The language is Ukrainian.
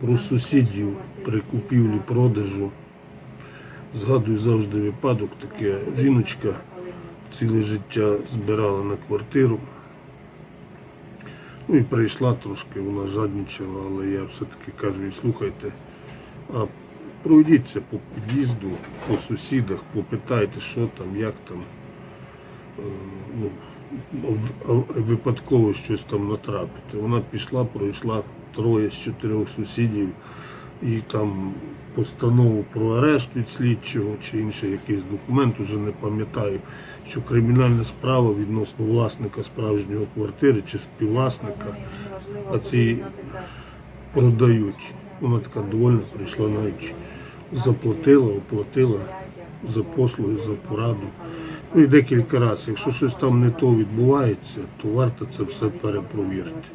про сусідів при купівлі продажу. Згадую завжди випадок, таке жіночка ціле життя збирала на квартиру. Ну і прийшла трошки, вона жадничала, але я все-таки кажу, і слухайте, а пройдіться по під'їзду, по сусідах, попитайте, що там, як там. Е, Ну, випадково щось там натрапити. Вона пішла, пройшла троє з чотирьох сусідів і там постанову про арешт від слідчого чи інший якийсь документ, уже не пам'ятаю, що кримінальна справа відносно власника справжнього квартири чи співвласника а ці продають. Вона така довольна, прийшла навіть заплатила, оплатила за послуги, за пораду. Ну і декілька разів. Якщо щось там не то відбувається, то варто це все перепровірити.